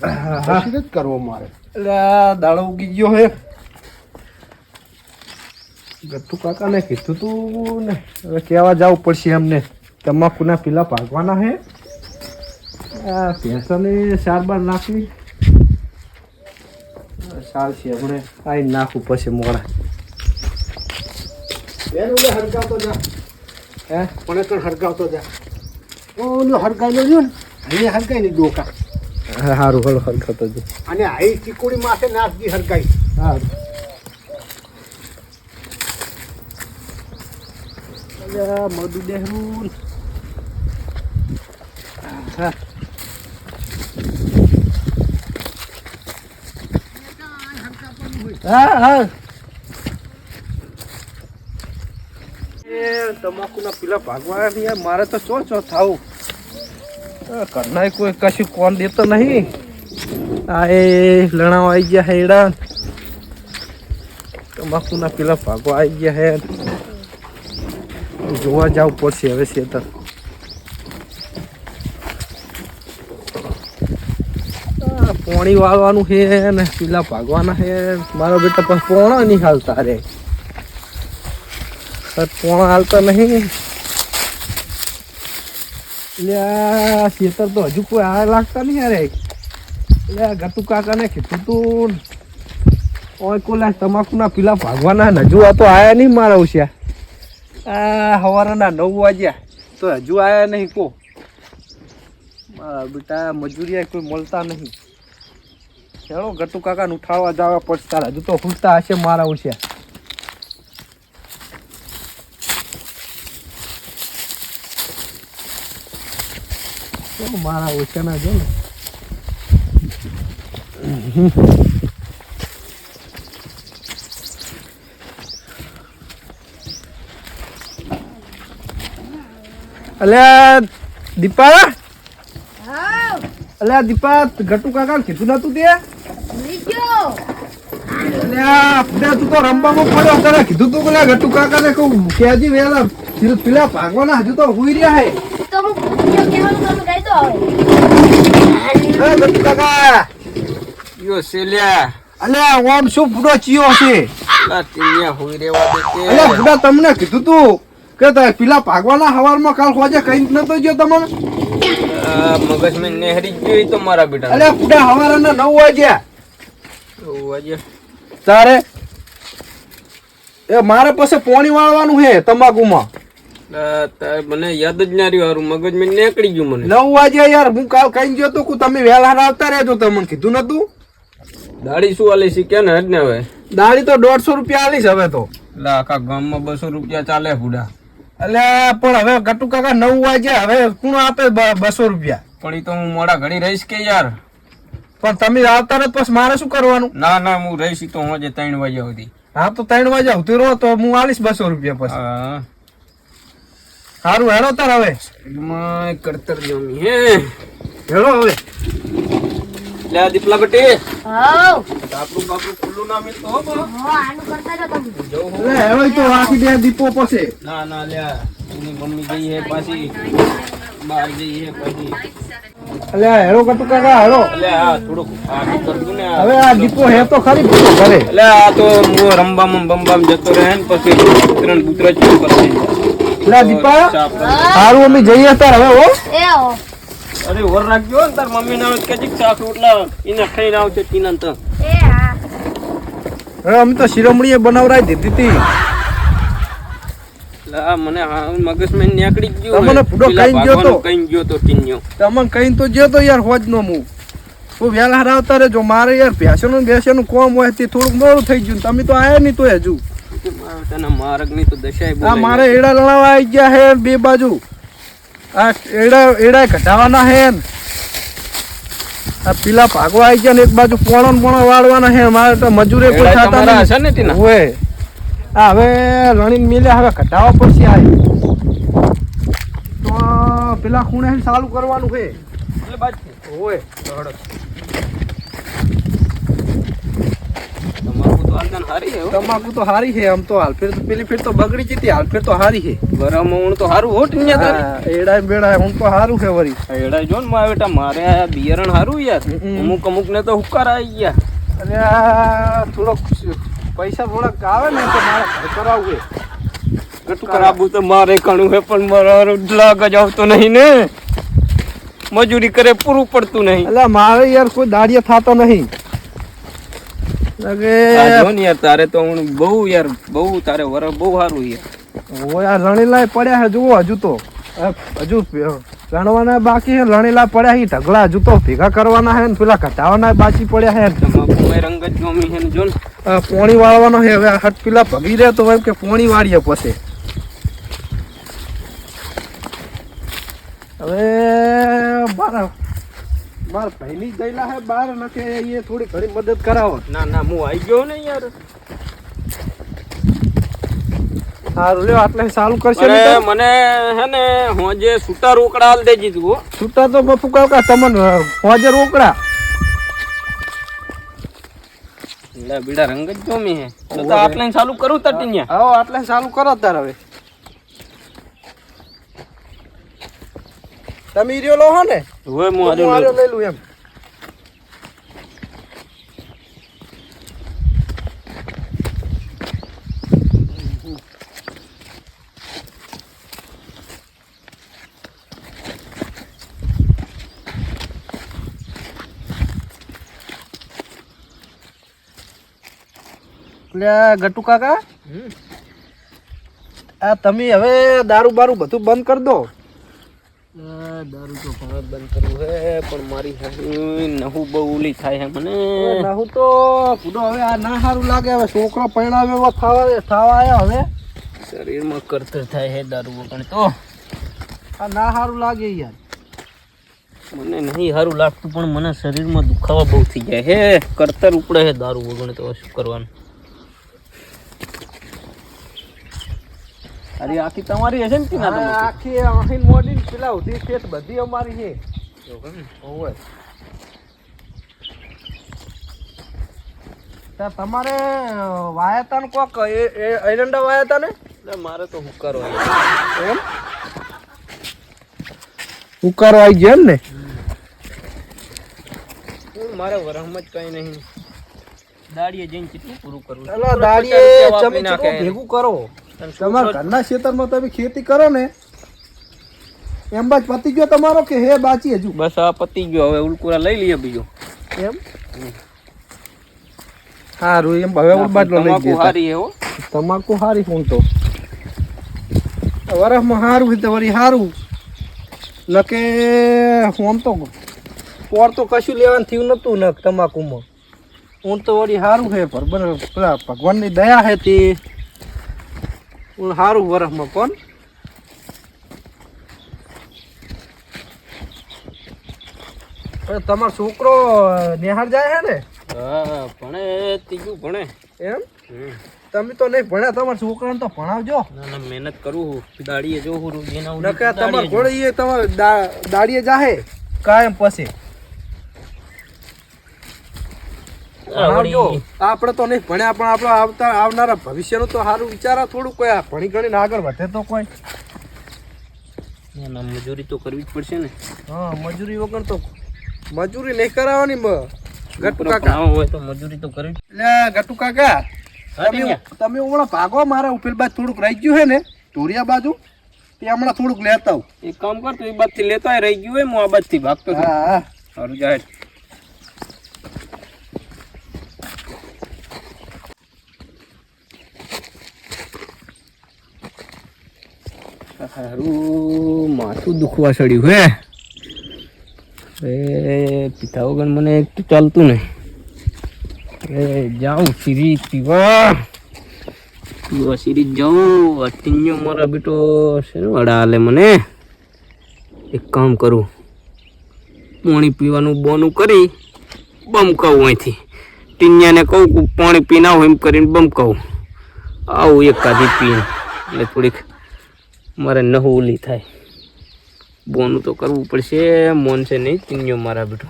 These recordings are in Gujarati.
પછી જ કરવો મારે. એટલે દાડો ઉગી ગયો હે. ગટ્ટુ કાકાને કીધું તું ને હવે કહેવા જવું પડશે અમને. તમાકુના પીલા ભાગવાના હે. આ ભેંસોને ચાર બાર નાખવી સાર છે હમણે. આઈ નાખવું પછી મોડા. હરગાવતો જા. હે? પણ હરગાવતો જા. ઓલો હરગાવેલો લો ને. હરગાઈ નહીં ડોકા. સારું હલો હલકતો જ. અને આઈ ચીકુડી માથે નાખજી હરકાઈ હા. અલ્યા મોદું હા. હા તમાકુના પેલા ભાગવાના મારે તો ચો ચો થાવું. કરના કોઈ કશું કોણ દેતો નહીં. આ એ લણાવ આવી ગયા હેડા તમાકુના પેલા ભાગવા આવી ગયા હે. જોવા જવું પડશે હવે શેતર. પોણી વાળવાનું છે ને પીલા ભાગવાના છે મારો બેટા પણ પોણા નહીં હાલતા રે. પોણા હાલતા નહીં. લ્યા શેતર તો હજુ કોઈ આ લાગતા નહીં અરે એટલે ગતુ કાકાને કીધું તું, ઓય કોલા, તમાકુના પીલા ભાગવાના હજુ આ તો આયા નહીં મારા ઉછ્યા આ સવારના નવ વાગ્યા. તો હજુ આયા નહીં કો. મારા બેટા, મજૂરિયા કોઈ મળતા નહીં. ચાલો ગટુ કાકાને ઉઠાવવા જવા પડશે. હજુ તો હુંતા હશે મારા ઉછ્યા ચાલો મારા ઓછાના જો ને અલ્યા દીપા હાવ અલ્યા દીપા ગટુ કાકા કીધું નતું તે લીજો અલ્યા ફુડા તું તો રંબામાં પડ્યો તને કીધું તું પેલા ગટુ કાકાને કહું કેજી વેલા કીધું પેલા ભાગવાના હજુ તો હુઈ રહ્યા હે તમને કીધું તું કે પેલા ભાગવાના હવારમાં કાલ ખોજે કઈ નતો ગયો તમને? મગજ મેં નેહરી ગયો તો મારા બેટા અલ્યા ફુડા હવારના નવ વાગ્યા. નવ વાગ્યા. તારે એ મારે પાસે પોણી વાળવાનું હે તમાકુમાં. મને યાદ જ ના રહ્યું હારું મગજ મેં નીકળી ગયું મને. નવ વાગે યાર હું કાલ કઈ ગયો તો કું તમે વહેલા આવતા રહેજો તમને કીધું નતું? દાડી શું આલી કે ને ને હવે? દાડી તો દોઢસો રૂપિયા આલીશ હવે તો. એટલે આખા ગામમાં બસો રૂપિયા ચાલે ફૂડા એટલે પણ હવે ગટુ કાકા નવ વાગે હવે કોણ આપે બસો રૂપિયા? પણ તો હું મોડા ઘડી રહીશ કે યાર? પણ તમે આવતા ને પછી મારે શું કરવાનું? ના ના હું રહીશ તો હું આજે ત્રણ વાગ્યા સુધી. હા તો ત્રણ વાગ્યા સુધી રહો તો હું આલીશ બસો રૂપિયા પછી. સારું હેડો તાર હવે. એમાં કરતર જમી હે. હેડો હવે. લે દીપલા બટી. હાઉ આપણું બાપરું ખુલ્લું ના મિલતો તો બા. હો આનું કરતા જો તમે. જો હો. એટલે હેડો તો રાખી દે દીપો પછી. ના ના લ્યા એની મમ્મી ગઈ હે પાછી. બહાર ગઈ હે પછી. અલે હેરો કટુ કાકા હેરો અલે આ થોડુંક આ કરતું ને હવે આ દીપો હે તો ખરી પૂરો કરે અલે આ તો હું રંબામાં બંબામ જતો રહે ને પછી પુત્ર પુત્ર ચૂપ કરશે. એટલે દીપા. સારું અમે જઈએ તાર હવે હો. અરે ઓર રાખજો ને તાર મમ્મી ના કે જીક શાક રોટલા એને ખાઈને આવશે તીના તો. એ હા. હવે અમે તો શિરોમણીએ બનાવરાઈ દીધી હતી. મને હા મગજમાં નીકળી ગયો તમને ફૂડો કઈ ગયો તો? કઈ ગયો તો ટીન્યો. તમને કઈ તો જે તો યાર હોજ નો હું તું વહેલા હરાવતા રહેજો મારે યાર ભેંસનું બેસવાનું કોમ હોય તે થોડુંક મોડું થઈ ગયું તમે તો આયા નહીં તો હજુ. તને માર્ગ તો દશાએ આ મારે એડા લણાવા આવી ગયા હે બે બાજુ. આ એડા એડા ઘટાવાના હે આ પીલા ભાગવા આવી ગયા ને એક બાજુ પોણો વાળવાના હે. મારે તો મજૂરે કોઈ થતા હશે ને આ હવે રણીને મિલ્યા હવે ઘટાવા પડશે આ તો પેલા ખૂણે ચાલુ કરવાનું હો. તમાકુ તો હારી છે આમ તો હાલ. ફેર તો પેલી ફેર તો બગડી જતી હાલ ફેર તો હારી છે ગરમ હું તો હારું હોટ ને એડાય બેડા હું તો હારું છે વરી. એડાય જો ને મારે બેટા મારે આ બિયારણ હારું યાર. અમુક અમુક ને તો હુકાર આવી ગયા. અને આ થોડોક પૈસા થોડાક આવે ને તો મારે કરાવવું ગટુ કરાવવું તો મારે કણું હે પણ મારો લાગ જ આવતો નહીં ને. મજૂરી કરે પૂરું પડતું નહીં. એટલે મારે યાર કોઈ દાડિયા થતો નહીં. લાગે. તારે તો હું બહુ યાર બહુ તારે વર બહુ સારું યાર. ઓય આ લણીલા પડ્યા હે જુઓ હજુ તો. હજુ રણવાના બાકી છે લણીલા પડ્યા હી ઢગલા હજુ તો ભેગા કરવાના હે ને પેલા ઘટાવાના બાકી પડ્યા હે તમાકુ રંગ જ જોમી છે જો પોણી વાળવાનો હે હવે હટ પેલા ભગી રહે તો એમ કે પોણી વાળીએ પછી. હવે મારા મારા પહેલી ગયેલા હે બાર નકે એ થોડી ઘણી મદદ કરાવો. ના ના હું આવી ગયો ને યાર. સારું લ્યો આટલે ચાલુ કરશે અરે મને હે ને હું જે છૂટા રોકડા હાલ દેજી તું હો. છૂટા તો બફુ કાકા તમને હોજે રોકડા. લે બીડા રંગ જ જોમી હે. તો તો આટલે ચાલુ કરું તટીન્યા આવો આટલે ચાલુ કરો તાર હવે. તમે ઈર્યો લો હો ને. હવે હું આર્યો લઈ લઉં એમ. એટલે ગટુ કાકા. હમ. આ તમે હવે દારૂ બારૂ બધું બંધ કરી દો. દારૂ તો ઘણો બંધ કરવું હે પણ મારી નહું બહુ ઓલી થાય હે મને. હું તો પૂરો હવે આ ના સારું લાગે હવે છોકરો પરિણામે એવો થવા થવા આવ્યા હવે. શરીરમાં કરતર થાય હે દારૂ વગર તો. આ ના સારું લાગે યાર. મને નહીં સારું લાગતું પણ મને શરીરમાં દુખાવા બહુ થઈ જાય હે. કરતર ઉપડે હે દારૂ વગર તો શું કરવાનું? અરે આખી તમારી હશે ને તીના તમારી? આખી આખી મોડી પેલા ઉધી ખેત બધી અમારી છે. ઓવે. તમારે વાયતા ને કોક એ- એ- એરંડા વાયતા ને એટલે મારે તો હુકારો એમ? ઉકારો આવી ગયો એમ ને? મારે વરહમાં જ કઈ નહીં. દાડીએ જઈને કેટલું પૂરું કરવું દાડીએ ચલો ભેગું કરો. તમારા ઘરના ખેતરમાં તમે ખેતી કરો ને એમ બાજ પતી ગયો તમારો કે હે બાચી હજુ? બસ આ પતી ગયો હવે ઉલકુરા લઈ લઈએ બીજો. એમ? સારું એમ હવે ઉલબાટલો લઈ તમાકુ ગયા હારી હે તમાકુ હારી ફોન તો. વરસમાં સારું છે તો વળી સારું લકે હું તો પોર તો કશું લેવાનું થયું નતું ને તમાકુમાં. હું તો વળી સારું છે પર ભગવાનની દયા તે. હું સારું વરસમાં કોણ તમારો છોકરો નિહાળ જાય છે ને? હા ભણે ત્રીજું ભણે. એમ. તમે તો નહીં ભણ્યા તમારા છોકરાને તો ભણાવજો. ના ના મહેનત કરું હું. દાડીએ જો હું જેના ઉડી નકર તમારે દાડીએ ઘોડે તમારે દાડીએ જાહે કાયમ પછી જોઉં. આ ભણાવજો વળી આપણે તો નહીં ભણ્યા પણ આપણે આવતા આવનારા ભવિષ્યનું તો સારું વિચારા થોડું કોઈ ભણી ગણીને આગળ વધે તો કોઈ. મજૂરી તો કરવી જ પડશે ને. હા મજૂરી વગર તો મજૂરી નહીં કરાવવાની ગટુ કાકા. હોય તો મજૂરી તો કરવી એટલે ગટુ કાકા. તમે તમે હમણાં ભાગો મારા ઉપેલ બાજુ થોડુંક રહી ગયું છે ને ઢોરિયા બાજુ તે હમણાં થોડુંક લેતા આવું. એક કામ કર તું એ બાજથી લેતા રહી ગયું હોય હું આ બાજથી ભાગતો હા હા. સારું જાય હારું, માથું દુખવા ચડ્યું હે. એ પીતા વગર મને એક તો ચાલતું નહીં. એ જાઉં સીરી પીવા. પીવા સીરી જાઉં. અટીન્યો મારા બેટો શેનું અડા હાલે મને. એક કામ કરું. પાણી પીવાનું બોનું કરી બમકાવું અહીંથી. ટીન્યાને કહું પાણી પીના આવું એમ કરીને બમકાવું આવું એક કાધી પીને એટલે થોડીક મારે નહું ઓલી થાય. બોનું તો કરવું પડશે મોન છે નહીં ટીન્યો મારા બેટો.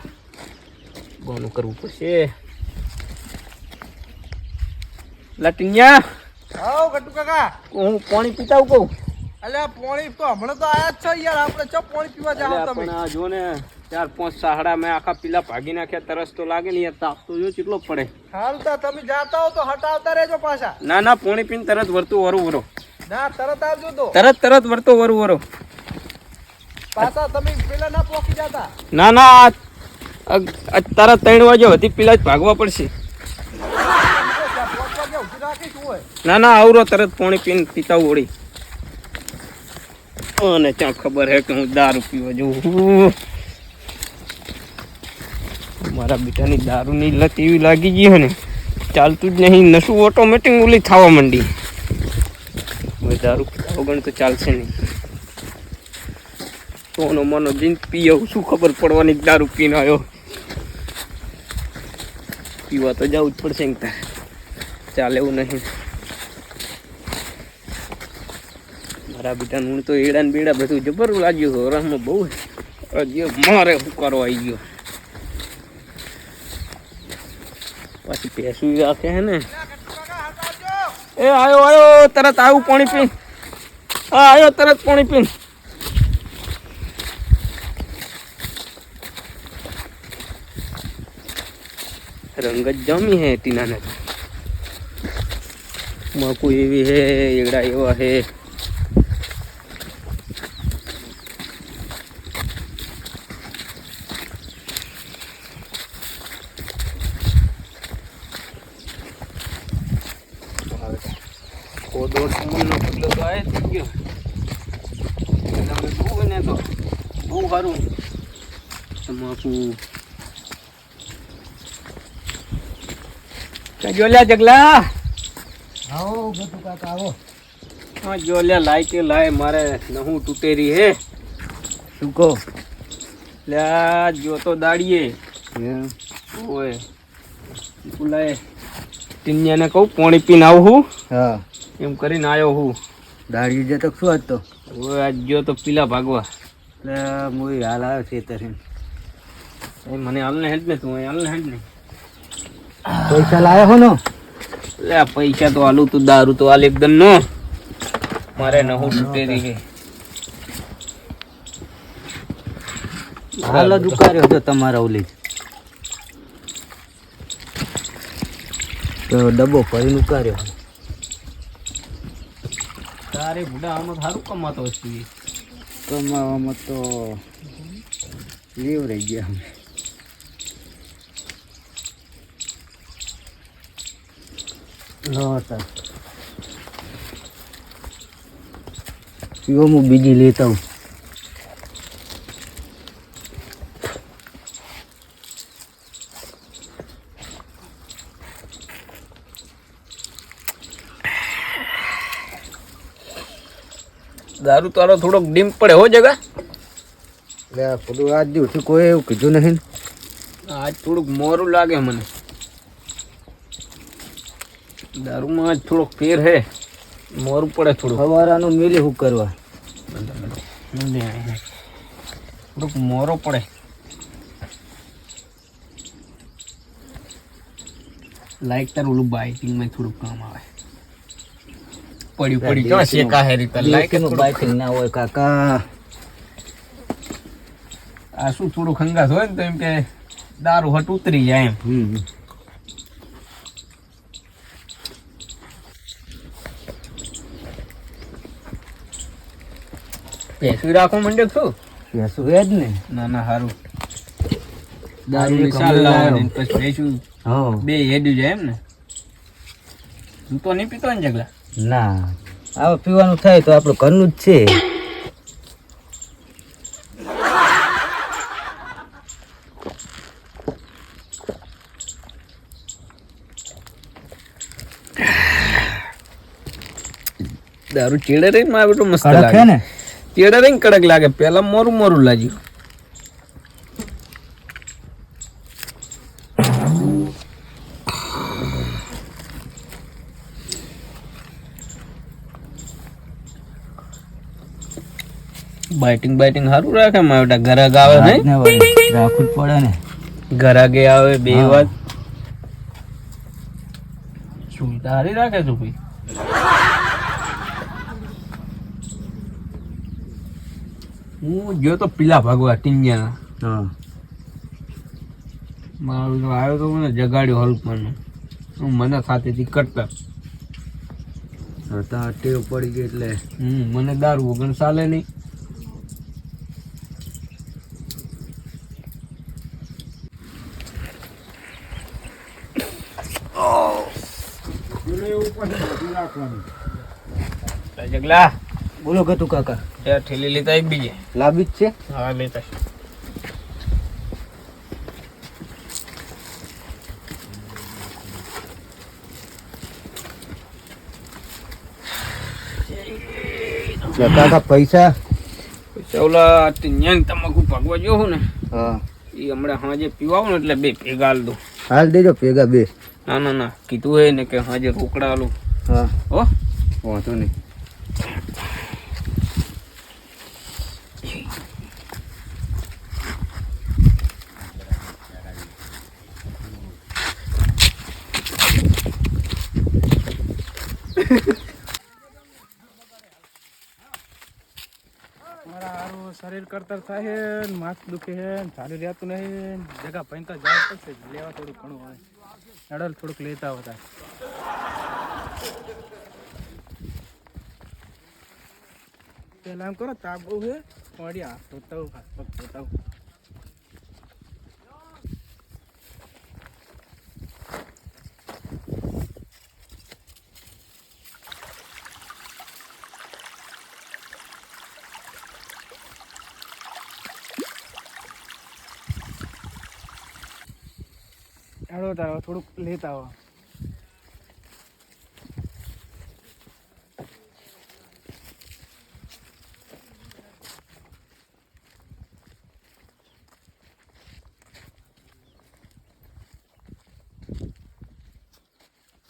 બોનું કરવું પડશે. આવો કાકા. હું પાણી પીતા કહું? અલ્યા પોણી તો હમણાં તો આયા જ છે યાર. આપણે ચો પોણી પીવા જાવ તમે? આ જો ને ચાર પાંચ સાહડા મેં આખા પીલા ભાગી નાખ્યા તરસ તો લાગે ને યાર તાપ તો જો કેટલો પડે. હાલ તમે જાતા હો તો હટાવતા રહેજો પાછા. ના ના પાણી પીને તરત વરતું વરું વરો. ના તરત આવજો તો. તરત તરત વરતો વરું વરો. પાછા તમે પેલા ના પોકી જાતા. ના ના આ- આ- આ તારા ત્રણ વાગે હતી પેલા જ ભાગવા પડશે. ના ના આવરો તરત પોણી પીને પીતા ઓળી અને ત્યાં ખબર હે કે હું દારૂ પીવા જઉં. મારા બેટાની દારૂની લત એવી લાગી ગઈ હે ને. ચાલતું જ નહીં નશું ઓટોમેટિક ઓલી થવા માંડી. હવે દારૂ પીતા તો ચાલશે નહીં. સોનો મનો જીન પીએ શું ખબર પડવાની દારૂ પીને આવ્યો પીવા તો જવું જ પડશે ને ચાલે એવું નહીં. મારા બેટાનું હું તો એડા ને બેડા બધું જબર લાગ્યું હતું રસમાં બહુ હજી મારે હુકારો આવી ગયો. પાછી પેસું રાખે હે ને. એ આયો આયો, તરત આવું પાણી પીન. હા આવ્યો તરત પાણી પીન. રંગ જ જમી હે ટીનાને. મકુ એવી હે એડા એવા હે. બહુ સારું જોલ્યા જગલા જોલ્યા લાય કે લાય મારે નહું તૂટેરી હે શું કહો લ્યા જો દાડીએ ઓય બોલાય તિન્યાને કહું પાણી પીને આવું હા. એમ કરીને આવ્યો હું. દાડી જે તો શું હતો ઓય આજ ગયો તો પીલા ભાગવા. એટલે હું હાલ આવ્યો છે તરી. એ મને હાલને હેડ ને તું હાલને હેડ ને. પૈસા લાવ્યો હો ને લે આ પૈસા તો હાલું તું દારૂ તો હાલ એકદમ નો મારે નહું છૂટે રહી હાલ જ ઉકાર્યો હતો તમારા ઓલી તો ડબ્બો ભરીને ઉકાર્યો. તારે બુડા આમાં સારું કમાતો હશે કમાવામાં તો લેવ રહી ગયા અમે. હું બીજી લેતા હું દારૂ તારો થોડોક ડીમ પડે હો જગા. એટલે થોડું પેલું આજ દિવસે કોઈ એવું કીધું નહીં આજ થોડુંક મોરું લાગે મને. દારૂમાં આજ થોડોક ફેર હે. મોરું પડે થોડું સવારાનું મિલી શું કરવા. થોડુંક મોરો પડે. લાઈક તાર ઓલું બાઇકિંગમાં થોડુંક કામ આવે. પડ્યું પડ્યું ક્યાં શેકા હે રીતે લાઈકનું બાઈક ના હોય કાકા. આ શું થોડું ખંગાસ હોય ને તો એમ કે દારૂ હટ ઉતરી જાય એમ. પેસું રાખો રાખવા માંડ્યો પેસું એ જ ને. ના ના સારું દારૂ સાલ લાવવાની પછી પેસું બે હેડ્યું જાય એમ ને. હું તો નહીં પીતો ને જગલા ના. આવું પીવાનું થાય તો આપણું ઘરનું જ છે. દારૂ ચેડે રહી માં એટલું મસ્ત લાગે. ચેડે રહી કડક લાગે. પેલા મોરું મોરું લાગ્યું. બાઇટિંગ બાઇટિંગ સારું રાખે માં બેટા ઘરાક આવે ને રાખવું જ પડે ને. ગરાગે આવે બે વાત? સુવિધા સારી રાખે છું ભાઈ? હું ગયો તો પીલા ભાગવા ટીંગ્યાના. હા. મારો તો આવ્યો તો મને જગાડ્યો હલકમાં હું મને સાથેથી કરતા. હતા ટેવ પડી ગઈ એટલે. હમ મને દારૂ વગર ચાલે નહીં. જગલા. બોલો ગતું કાકા? ત્યાં ઠેલી લેતા એક બીજે. લાભી જ છે? હા લેતા કાકા પૈસા? પછી ઓલા ટીંગ્યાની તમાકુ ભાગવા ગયો ને હા. એ હમણાં હાજે પીવાવું ને એટલે બે ભેગા હાલ દો હાલ દેજો ભેગા બે. ના ના ના. કીધું હે ને કે હાજે રોકડા આલું હા. હો? વાંધો નહીં. મારા શરીર કરતર થાય માથું દુખે છે ને ચાલી રહેતું નહીં. જગા પૈતા જાય પડશે. લેવા થોડું ઘણું હોય અડલ થોડુંક લેતા હતા પેલા એમ કરો તાપ બહુ છે વળી હાથ ધોતા હોઉં. તારો થોડુંક લેતા આવો.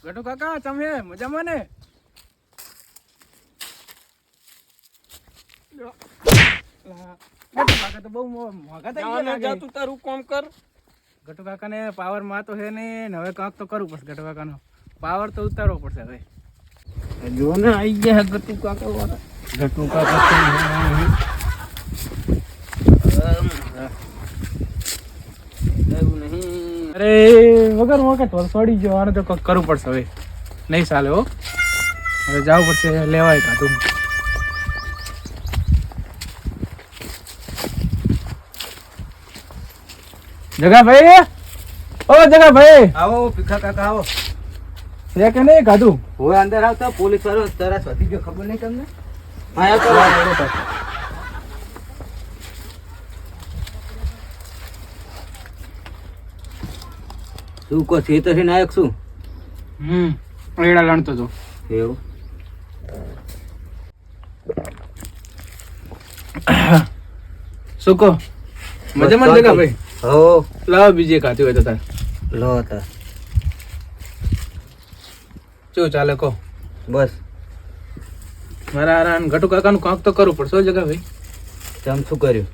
ગટુ કાકા તમે મજામાં ને? ગટુ કાકા તો બહુ મોંઘા થઈ ગયા તું તારું કામ કર. ગટુ પાવરમાં પાવરમાં તો છે ને ને હવે કાંક તો કરવું પડશે ગટુ પાવર તો ઉતારવો પડશે હવે જો ને આઈ ગયા ગટુ કાકા વાળા ગટુ કાકા અરે વગર વખત વરસોડી આને તો કરવું પડશે હવે નહીં ચાલે હો. હવે જવું પડશે લેવાય કાતું જગાભાઈ? ઓ જગાભાઈ. આવો ભીખા કાકા આવો. છે કે નહીં કાધું હું અંદર આવતા પોલીસ વાળો તરસ વધી ગયો ખબર નહીં તમને? આયા તો તો. શું છે તો છે? નાયક શું હમ એડા લણતો હતો એવું? શું કહો? મજામાં જગા જગાભાઈ? હો. લાવ બીજે કાચી હોય તો તાર. લો તાર. શું ચાલે કહો બસ. મારા આરાન ઘટુ કાકાનું કાંક તો કરવું પડશે જગા ભાઈ. તેમ શું કર્યું?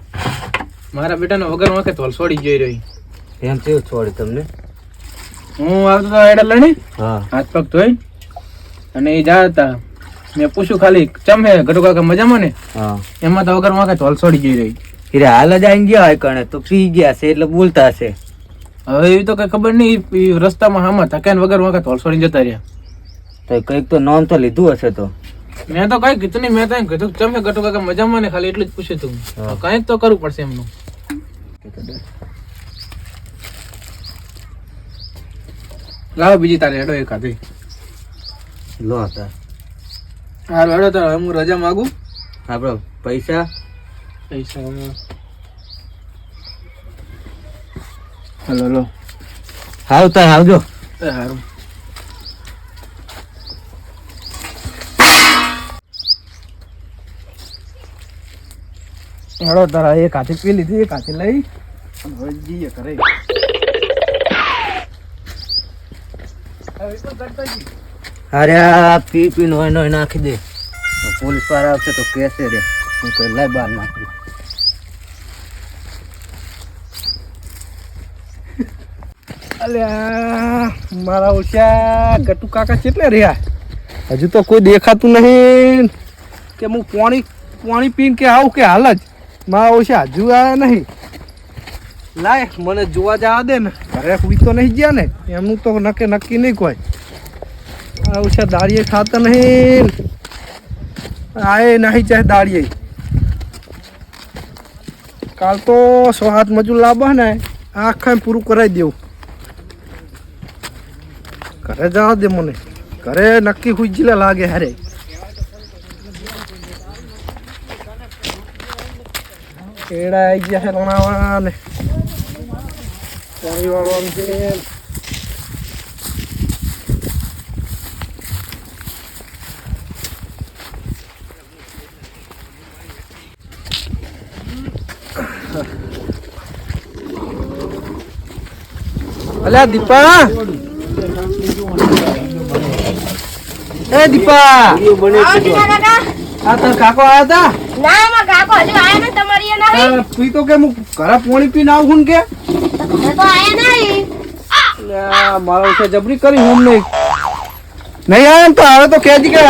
મારા બેટાનો વગર વાંકે તોલ છોડી જઈ રહી એમ કેવું છોડી તમને? હું આવતો તો એડા લણી હા. હાથ પગ ધોઈ અને એ જા હતા મેં પૂછ્યું ખાલી ચમ હે ઘટુ કાકા મજામાં ને? હા. એમાં તો વગર વાંકે તોલ છોડી જઈ રહી હીરે હાલ જ આવીને ગયા હોય કણે તો પી ગયા છે એટલે બોલતા હશે. હવે એવી તો કઈ ખબર નહીં રસ્તામાં હામાં થકે વગર વખત છોડીને જતા રહ્યા. તો કંઈક તો નોંધ તો લીધું હશે તો. મેં તો કઈ કીધું નહીં મેં તો એમ કીધું તમે હે ગટુ કાકા મજામાં ને ખાલી એટલું જ પૂછ્યું તું. કંઈક તો કરવું પડશે એમનું. લાવો બીજી તારે હેડો એક હાથે. લો હતા હાલ હેડો તારે હું રજા માગું. આપડે પૈસા? પૈસા હલો લો આવતા આવજો એ હારું. હેડો તારા એક હાથે પી લીધી એક હાથી લઈ. હવે જઈએ ઘરે. હવે કરતા અરે આ પી પી નો નાખી દે. પોલીસવાળા આવશે તો કહેશે રે. કહું લાય બહાર નાખી. અલ્યા, મારા ઓછા, ગટુ કાકા કેટલે રહ્યા? હજુ તો કોઈ દેખાતું નહીં. કે હું પાણી પાણી પીને કે આવું કે હાલ જ. મારા ઓછા હજુ આવ્યા નહીં. લાય, મને જોવા જવા દે ને. ઘરે હું તો નહીં ગયા ને. એમનું તો નક્કી નક્કી નહીં કોઈ. મારા ઓછા દાળીએ ખાતા નહીં. આએ નહીં ચાહે દાળીએ કાલ તો સો હાથ મજૂર લાવવા ને, આખા પૂરું કરાવી દેવું. ઘરે જવા દે મને. ઘરે નક્કી હુજલા લાગે હારે. કેળા આવી ગયા છે રણાવા ને પાણી વાળવાનું છે. અલ્યા દીપા એ દીપા. આ તાર કાકો આયા તા? ના માં કાકો હજી આયા ને તમારી એ નહીં આ તું તો કે હું ઘરે પી પીને આવું કે? તો આયા નહીં મારા વિશે જબરી કરી હું નહીં. નહીં આયા ને તો હવે તો કે કે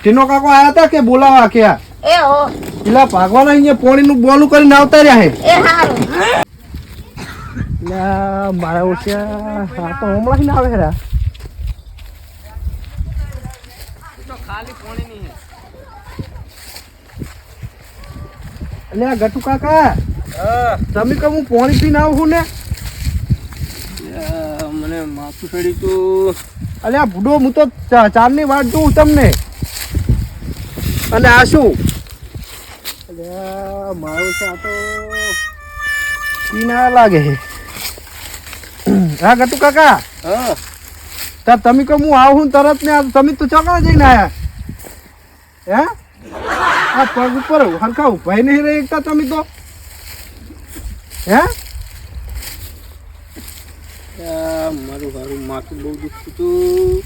ટીનો કાકો આયા તા કે બોલાવા કે એ હો. પેલા ભાગવાના અહીંયા પોણીનું બોલું કરીને આવતા રહ્યા હે. એ હારું. મારા વિશે આ તો હમણાં જ ના આવે રા અલ્યા ગટુ કાકા તમે કે હું પાણી પીને આવું ને? મને માથું ચડી તો આ બુડો હું તો ચારની વાટ જોઉં તમને. અને આ શું? મારું છે આ તો પીના લાગે હા ગટુ કાકા હા. તમે કે હું આવું તરત ને તમે તો ચોકડા જઈને આયા. હે? આ પગ ઉપર હરખા ઊભા નહીં રહી એકતા તમે તો. હે? મારું હારું માથું બહુ દુખતું હતું.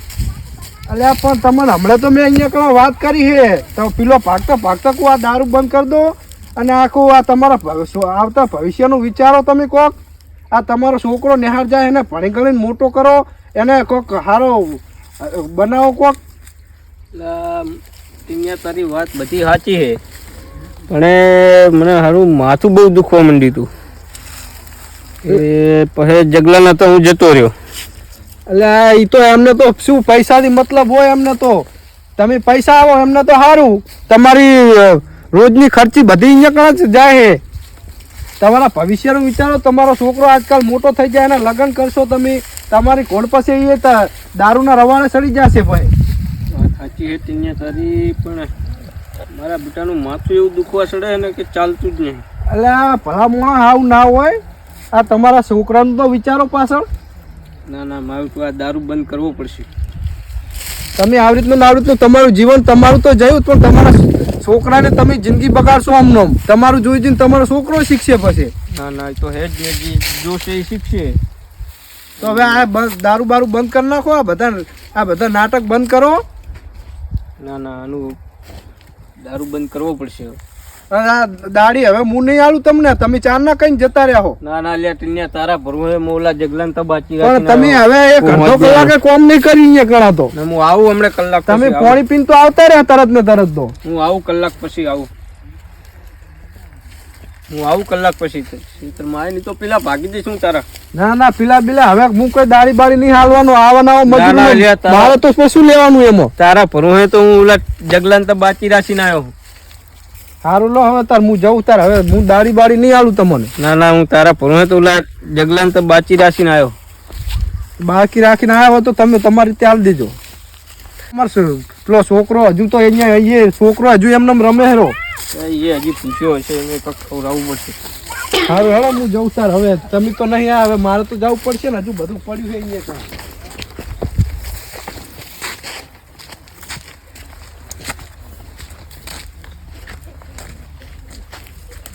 અલ્યા પણ તમને હમણાં તો મેં અહીંયા કણ વાત કરી છે. તો પેલો ભાગતા ભાગતા કો આ દારૂ બંધ કરી દો. અને આખું આ તમારા ભવિષ્ય- આવતા ભવિષ્યનું વિચારો તમે કોક. આ તમારો છોકરો નિહાળ જાય એને ભણી ગણીને મોટો કરો. એને કોક સારો બનાવો કોક. અલ્યા, તારી વાત બધી સાચી છે. પણ મને હારું માથું બહુ દુખવા માંડ્યું હતું એ પછી જગલા તો હું જતો રહ્યો. એટલે એ તો એમને તો શું પૈસાથી મતલબ હોય એમને તો? તમે પૈસા આવો એમને તો સારું તમારી રોજની ખર્ચી બધી અહીંયા જ જાય છે. તમારા ભવિષ્યનું વિચારો તમારો છોકરો આજકાલ મોટો થઈ જાય અને લગ્ન કરશો તમે તમારી કોડ પાસે એ દારૂના રવાને સડી જશે ભાઈ. સાચી છે ને તારી પણ મારા બેટાનું માથું એવું દુખવા ચડે ને કે ચાલતું જ નહીં. એટલે આ ભલામણ આવું ના હોય. આ તમારા છોકરાનું તો વિચારો પાછળ. ના ના મારું તો આ દારૂ બંધ કરવો પડશે. તમે આવી રીતનું આવી રીતનું તમારું જીવન તમારું તો જયું પણ તમારા છોકરાને તમે જિંદગી બગાડશો આમનો આમ. તમારું જોઈ જોઈને તમારો છોકરો શીખશે પછી. ના ના તો હે જ જોશે એ શીખશે. તો હવે આ દારૂ બારૂ બંધ કરી નાખો આ બધા આ બધા નાટક બંધ કરો. ના ના આનું દારૂ બંધ કરવો પડશે. દાડી હવે હું નહીં આલું તમને. તમે ચાર ના કઈ જતા રહ્યા હો. ના ના લ્યા ટીનિયા તારા ભરવું મોલા જગલાન તો બાકી પણ તમે હવે એક અડધો કલાકે કોમ નહીં કરી અહીંયા ગણા તો ને હું આવું હમણાં કલાક તમે. પાણી પીને તો આવતા રહ્યા તરત ને તરત તો. હું આવું કલાક પછી આવું. હું આવું કલાક પછી શીતળ માય નહીં તો પેલા ભાગી દઈશ હું તારા. ના ના પેલા પેલા હવે હું કોઈ દાડી બાડી નહીં હાલવાનું આવવાના મજૂર મારે તો શું લેવાનું એમાં? તારા ભરવું હે તો હું ઓલા જગલાન તો બાકી રાખીને આવ્યો સારું લો હવે તાર હું જઉં તાર હવે હું દાડી બાડી નહીં આલું તમને. ના ના હું તારા હે તો ઓલા જગલાન તો બાચી રાખીને આવ્યો બાકી રાખીને આવ્યો તો તમે તમારી ત્યાં દેજો. તમારો શું પેલો છોકરો હજુ તો અહીંયા અહીંયા છોકરો હજુ એમને એમ રમે હેરો. એ હજી પૂછ્યો હશે એને કંઈક ખવડાવવું પડશે. સારું હેડો હું જઉં સર. હવે તમે તો નહીં આવે હવે મારે તો જવું પડશે ને હજુ બધું પડ્યું છે અહીંયા કાંઈ.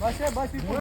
બસ બસ